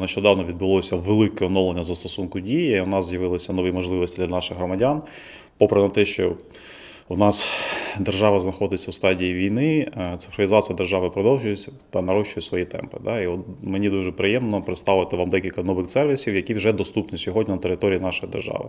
Нещодавно відбулося велике оновлення застосунку дії. У нас з'явилися нові можливості для наших громадян. Попри на те, що у нас держава знаходиться у стадії війни, е, цифровізація держави продовжується та нарощує свої темпи. Да? І от мені дуже приємно представити вам декілька нових сервісів, які вже доступні сьогодні на території нашої держави.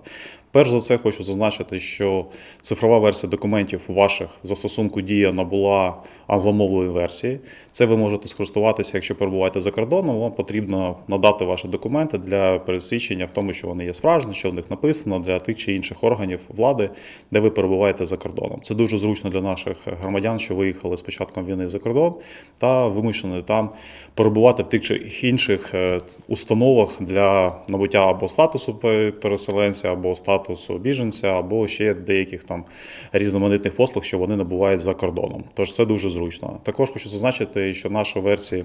Перш за все, хочу зазначити, що цифрова версія документів ваших застосунку дія набула англомовної версії. Це ви можете скористуватися, якщо перебуваєте за кордоном. Вам потрібно надати ваші документи для пересвідчення в тому, що вони є справжні, що в них написано для тих чи інших органів влади, де ви перебуваєте за кордоном. Це дуже зручно для наших громадян, що виїхали з початком війни за кордон та вимушені там перебувати в тих чи інших е, установах для набуття або статусу переселенця, або статусу біженця, або ще деяких там різноманітних послуг, що вони набувають за кордоном. Тож це дуже зручно. Також хочу зазначити, що наша версія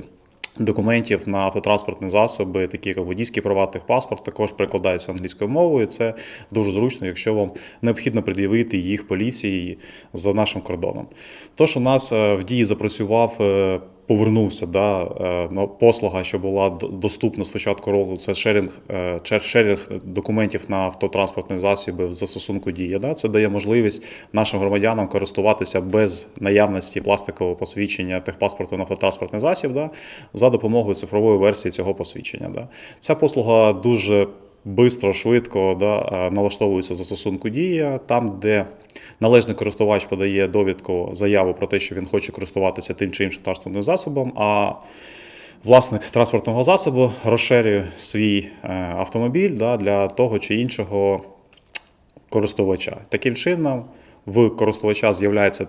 документів на автотранспортні засоби, такі як водійський права, техпаспорт, також перекладаються англійською мовою. Це дуже зручно, якщо вам необхідно пред'явити їх поліції за нашим кордоном. Тож у нас е, в дії запрацював. Повернувся да, е, послуга, що була доступна з початку року. Це шерінг, е, шерінг документів на автотранспортні засоби в застосунку дія. Да. Це дає можливість нашим громадянам користуватися без наявності пластикового посвідчення техпаспорту на автотранспортний засіб да, за допомогою цифрової версії цього посвідчення. Да. Ця послуга дуже Бистро, швидко да, е, налаштовується застосунку дія, там, де належний користувач подає довідку, заяву про те, що він хоче користуватися тим чи іншим транспортним засобом, а власник транспортного засобу розширює свій е, автомобіль да, для того чи іншого користувача. Таким чином, в користувача з'являється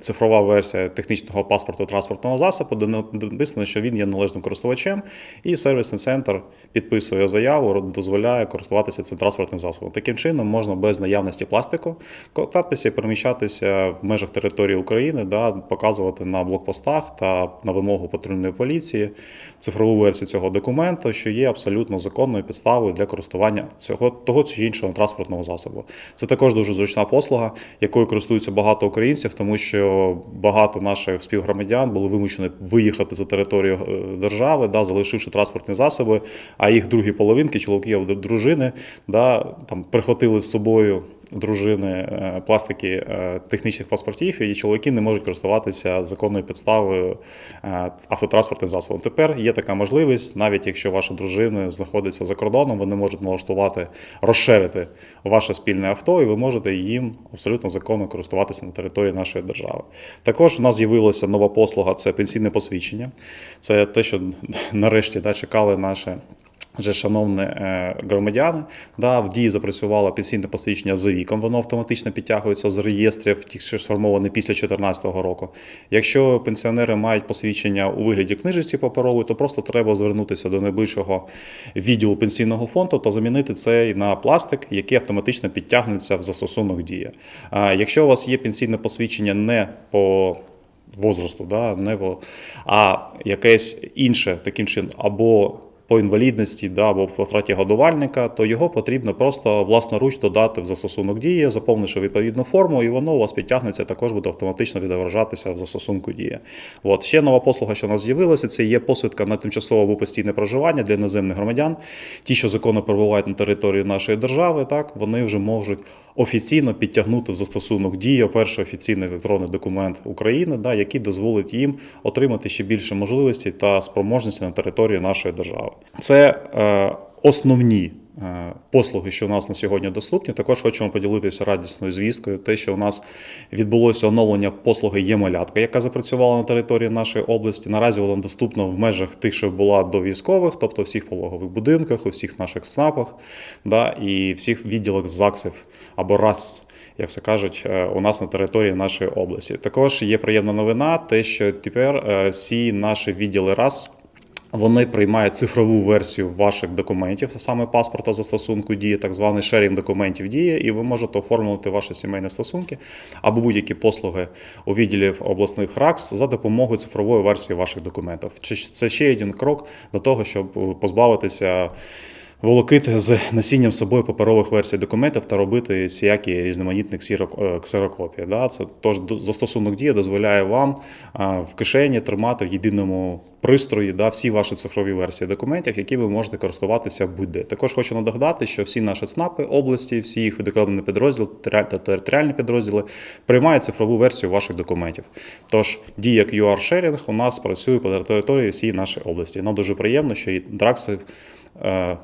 цифрова версія технічного паспорту транспортного засобу, де написано, що він є належним користувачем, і сервісний центр підписує заяву, дозволяє користуватися цим транспортним засобом. Таким чином можна без наявності пластику кататися і переміщатися в межах території України, да, показувати на блокпостах та на вимогу патрульної поліції цифрову версію цього документу, що є абсолютно законною підставою для користування цього того чи іншого транспортного засобу. Це також дуже зручна послуга, якою користуються багато українців, тому що багато наших співгромадян були вимушені виїхати за територію е, держави, да, залишивши транспортні засоби, а їх другі половинки, чоловіки або дружини, да, там прихватили з собою дружини е, пластики е, технічних паспортів, і чоловіки не можуть користуватися законною підставою е, автотранспортним засобом. Тепер є така можливість, навіть якщо ваша дружина знаходиться за кордоном, вони можуть налаштувати, розширити ваше спільне авто, і ви можете їм абсолютно законно користуватися на території нашої держави. Також у нас з'явилася нова послуга це пенсійне посвідчення. Це те, що нарешті да, чекали наші. Вже шановні е, громадяни, да, в дії запрацювало пенсійне посвідчення за віком, воно автоматично підтягується з реєстрів, ті, що сформовані після 2014 року. Якщо пенсіонери мають посвідчення у вигляді книжечці паперової, то просто треба звернутися до найближчого відділу пенсійного фонду та замінити цей на пластик, який автоматично підтягнеться в застосунок дія. А Якщо у вас є пенсійне посвідчення не по возрасту, да, не по, а якесь інше таким чином, або по інвалідності да, або по втраті годувальника, то його потрібно просто власноруч додати в застосунок дії, заповнивши відповідну форму, і воно у вас підтягнеться, також буде автоматично відображатися в застосунку дія. От ще нова послуга, що у нас з'явилася, це є посвідка на тимчасове або постійне проживання для іноземних громадян. Ті, що законно перебувають на території нашої держави, так вони вже можуть офіційно підтягнути в застосунок дія перший офіційний електронний документ України, да, який дозволить їм отримати ще більше можливостей та спроможності на території нашої держави. Це е, основні. е, Послуги, що у нас на сьогодні доступні, також хочемо поділитися радісною звісткою. Те, що у нас відбулося оновлення послуги «Є-малятка», яка запрацювала на території нашої області. Наразі вона доступна в межах тих, що була до військових, тобто всіх пологових будинках, у всіх наших СНАПах, да, і всіх відділах ЗАГСів або РАС, як це кажуть, е, у нас на території нашої області. Також є приємна новина, те, що тепер всі наші відділи РАС. Вони приймають цифрову версію ваших документів, саме паспорта застосунку дії, так званий шерінг документів дії, і ви можете оформлювати ваші сімейні стосунки або будь-які послуги у відділі обласних РАКС за допомогою цифрової версії ваших документів. Чи Це ще один крок до того, щоб позбавитися волокити з носінням собою паперових версій документів та робити всіякі різноманітні е, ксерокопії. Да? Це тож застосунок дія дозволяє вам в кишені тримати в єдиному пристрої да, всі ваші цифрові версії документів, які ви можете користуватися будь-де. Також хочу нагадати, що всі наші ЦНАПи області, всі їх відокремлені підрозділи та територіальні підрозділи приймають цифрову версію ваших документів. Тож дія QR Sharing у нас працює по території всієї нашої області. Нам дуже приємно, що і Дракси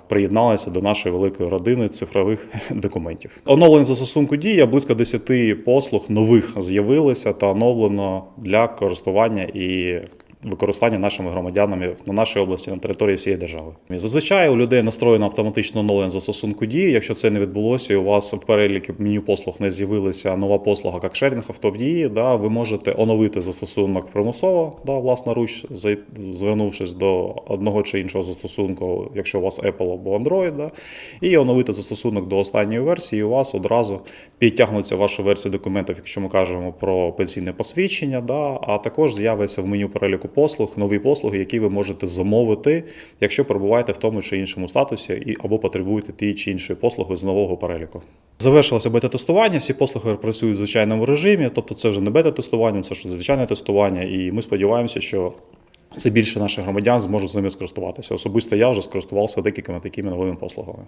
приєдналися до нашої великої родини цифрових документів. Оновлення застосунку дія близько 10 послуг нових з'явилися та оновлено для користування і. Використання нашими громадянами на нашій області на території всієї держави. І Зазвичай у людей настроєно автоматично оновлення застосунку дії. Якщо це не відбулося, і у вас в переліку меню послуг не з'явилася нова послуга, як шерінг авто в дії, да, ви можете оновити застосунок примусово, да, власноруч, звернувшись до одного чи іншого застосунку, якщо у вас Apple або Android, да, і оновити застосунок до останньої версії, і у вас одразу підтягнуться ваші версії документів, якщо ми кажемо про пенсійне посвідчення, да, а також з'явиться в меню переліку послуг, нові послуги, які ви можете замовити, якщо перебуваєте в тому чи іншому статусі, і або потребуєте ті чи інші послуги з нового переліку. Завершилося бета-тестування, всі послуги працюють в звичайному режимі, тобто це вже не бета-тестування, це вже звичайне тестування, і ми сподіваємося, що це більше наших громадян зможуть з ними скористуватися. Особисто я вже скористувався декількома такими новими послугами.